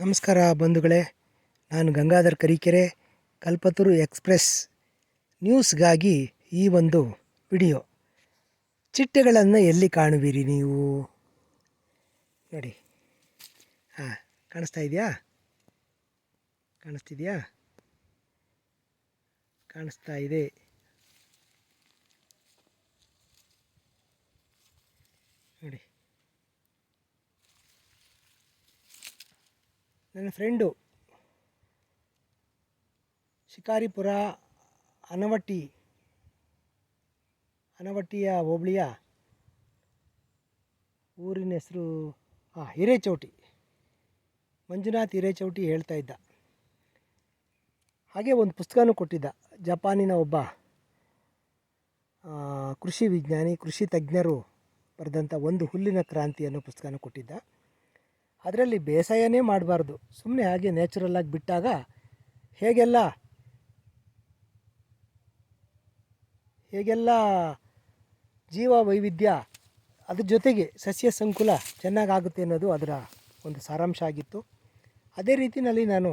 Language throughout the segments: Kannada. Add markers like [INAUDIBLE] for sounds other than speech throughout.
ನಮಸ್ಕಾರ ಬಂಧುಗಳೇ, ನಾನು ಗಂಗಾಧರ್ ಕರಿಕೆರೆ, ಕಲ್ಪತರು ಎಕ್ಸ್ಪ್ರೆಸ್ ನ್ಯೂಸ್ಗಾಗಿ ಈ ಒಂದು ವಿಡಿಯೋ. ಚಿಟ್ಟೆಗಳನ್ನು ಎಲ್ಲಿ ಕಾಣುವಿರಿ ನೀವು? ನೋಡಿ. ಹಾಂ, ಕಾಣಿಸ್ತಾ ಇದೆಯಾ? ಕಾಣಿಸ್ತಿದೆಯಾ? ಕಾಣಿಸ್ತಾ ಇದೆ. ನೋಡಿ. ನನ್ನ ಫ್ರೆಂಡು ಶಿಕಾರಿಪುರ ಅನವಟ್ಟಿ, ಅನವಟ್ಟಿಯ ಹೋಬಳಿಯ ಊರಿನ ಹೆಸರು ಹಾಂ ಹಿರೇಚೌಟಿ. ಮಂಜುನಾಥ್ ಹಿರೇಚೌಟಿ ಹೇಳ್ತಾ ಇದ್ದ. ಹಾಗೆ ಒಂದು ಪುಸ್ತಕನೂ ಕೊಟ್ಟಿದ್ದ. ಜಪಾನಿನ ಒಬ್ಬ ಕೃಷಿ ವಿಜ್ಞಾನಿ, ಕೃಷಿ ತಜ್ಞರು ಬರೆದಂಥ ಒಂದು ಹುಲ್ಲಿನ ಕ್ರಾಂತಿ ಅನ್ನೋ ಪುಸ್ತಕನೂ ಕೊಟ್ಟಿದ್ದ. ಅದರಲ್ಲಿ ಬೇಸಾಯನೇ ಮಾಡಬಾರ್ದು. ಸುಮ್ಮನೆ ಹಾಗೆ ನ್ಯಾಚುರಲ್ಲಾಗಿ ಬಿಟ್ಟಾಗ ಹೇಗೆಲ್ಲ ಹೇಗೆಲ್ಲ ಜೀವ ವೈವಿಧ್ಯ ಅದ್ರ ಜೊತೆಗೆ ಸಸ್ಯ ಸಂಕುಲ ಚೆನ್ನಾಗಾಗುತ್ತೆ ಅನ್ನೋದು ಅದರ ಒಂದು ಸಾರಾಂಶ ಆಗಿತ್ತು. ಅದೇ ರೀತಿಯಲ್ಲಿ ನಾನು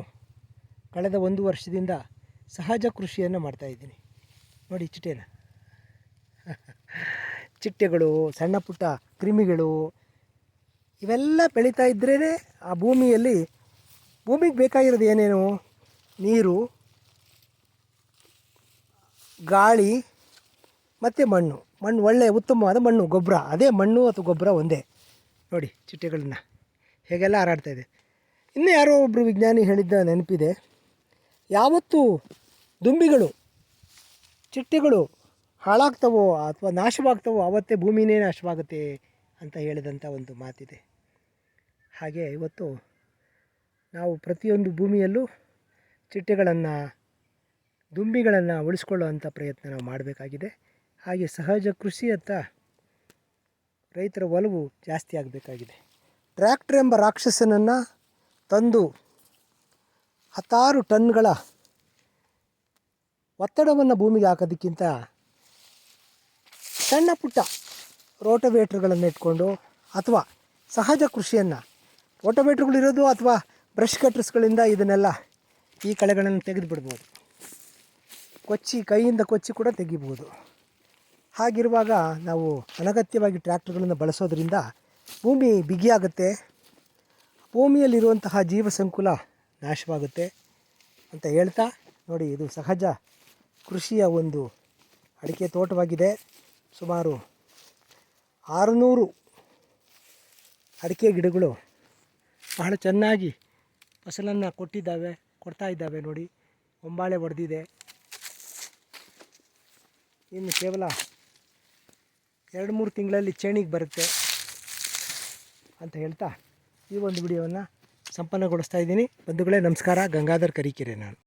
ಕಳೆದ ಒಂದು ವರ್ಷದಿಂದ ಸಹಜ ಕೃಷಿಯನ್ನು ಮಾಡ್ತಾಯಿದ್ದೀನಿ ನೋಡಿ ಚಿಟ್ಟೆನ. [LAUGHS] ಚಿಟ್ಟೆಗಳು, ಸಣ್ಣ ಪುಟ್ಟ ಕ್ರಿಮಿಗಳು ಇವೆಲ್ಲ ಬೆಳೀತಾ ಇದ್ರೇ ಆ ಭೂಮಿಯಲ್ಲಿ ಭೂಮಿಗೆ ಬೇಕಾಗಿರೋದು ಏನೇನು? ನೀರು, ಗಾಳಿ ಮತ್ತು ಮಣ್ಣು. ಮಣ್ಣು ಒಳ್ಳೆಯ ಉತ್ತಮವಾದ ಮಣ್ಣು, ಗೊಬ್ಬರ. ಅದೇ ಮಣ್ಣು ಅಥವಾ ಗೊಬ್ಬರ ಒಂದೇ. ನೋಡಿ ಚಿಟ್ಟೆಗಳನ್ನ ಹೇಗೆಲ್ಲ ಹಾರಾಡ್ತಾ ಇದೆ. ಇನ್ನೂ ಯಾರೋ ಒಬ್ಬರು ವಿಜ್ಞಾನಿ ಹೇಳಿದ್ದ ನೆನಪಿದೆ. ಯಾವತ್ತು ದುಂಬಿಗಳು, ಚಿಟ್ಟೆಗಳು ಹಾಳಾಗ್ತವೋ ಅಥವಾ ನಾಶವಾಗ್ತವೋ ಆವತ್ತೇ ಭೂಮಿನೇ ನಾಶವಾಗುತ್ತೆ. ಅಂತ ಹೇಳಿದಂಥ ಒಂದು ಮಾತಿದೆ. ಹಾಗೆ ಇವತ್ತು ನಾವು ಪ್ರತಿಯೊಂದು ಭೂಮಿಯಲ್ಲೂ ಚಿಟ್ಟೆಗಳನ್ನು, ದುಂಬಿಗಳನ್ನು ಉಳಿಸ್ಕೊಳ್ಳುವಂಥ ಪ್ರಯತ್ನ ನಾವು ಮಾಡಬೇಕಾಗಿದೆ. ಹಾಗೆ ಸಹಜ ಕೃಷಿಯತ್ತ ರೈತರ ಒಲವು ಜಾಸ್ತಿ ಆಗಬೇಕಾಗಿದೆ. ಟ್ರ್ಯಾಕ್ಟರ್ ಎಂಬ ರಾಕ್ಷಸನನ್ನು ತಂದು ಹತ್ತಾರು ಟನ್ಗಳ ಒತ್ತಡವನ್ನು ಭೂಮಿಗೆ ಹಾಕೋದಕ್ಕಿಂತ ಸಣ್ಣ ಪುಟ್ಟ ರೋಟೋವೇಟ್ರ್ಗಳನ್ನು ಇಟ್ಕೊಂಡು ಅಥವಾ ಸಹಜ ಕೃಷಿಯನ್ನು, ರೋಟೋವೇಟ್ರ್ಗಳಿರೋದು ಅಥವಾ ಬ್ರಷ್ ಕಟ್ರಸ್ಗಳಿಂದ ಇದನ್ನೆಲ್ಲ ಈ ಕಳೆಗಳನ್ನು ತೆಗೆದು ಬಿಡ್ಬೋದು ಕೊಚ್ಚಿ, ಕೈಯಿಂದ ಕೊಚ್ಚಿ ಕೂಡ ತೆಗಿಬೋದು. ಹಾಗಿರುವಾಗ ನಾವು ಅನಗತ್ಯವಾಗಿ ಟ್ರ್ಯಾಕ್ಟರ್ಗಳನ್ನು ಬಳಸೋದ್ರಿಂದ ಭೂಮಿ ಬಿಗಿಯಾಗುತ್ತೆ, ಭೂಮಿಯಲ್ಲಿರುವಂತಹ ಜೀವ ಸಂಕುಲ ನಾಶವಾಗುತ್ತೆ ಅಂತ ಹೇಳ್ತಾ ನೋಡಿ ಇದು ಸಹಜ ಕೃಷಿಯ ಒಂದು ಅಡಿಕೆ ತೋಟವಾಗಿದೆ. ಸುಮಾರು ಆರುನೂರು ಅಡಿಕೆ ಗಿಡಗಳು ಬಹಳ ಚೆನ್ನಾಗಿ ಫಸಲನ್ನು ಕೊಟ್ಟಿದ್ದಾವೆ, ಕೊಡ್ತಾ ಇದ್ದಾವೆ ನೋಡಿ. ಒಂಬಾಳೆ ಹೊಡೆದಿದೆ ಇನ್ನು ಕೇವಲ ಎರಡು ಮೂರು ತಿಂಗಳಲ್ಲಿ ಚೇಣಿಗೆ ಬರುತ್ತೆ ಅಂತ ಹೇಳ್ತಾ ಈ ಒಂದು ವಿಡಿಯೋವನ್ನು ಸಂಪನ್ನಗೊಳಿಸ್ತಾ ಇದ್ದೀನಿ. ಬಂಧುಗಳೇ, ನಮಸ್ಕಾರ. ಗಂಗಾಧರ್ ಕರಿಕೆರೆ ನಾನು.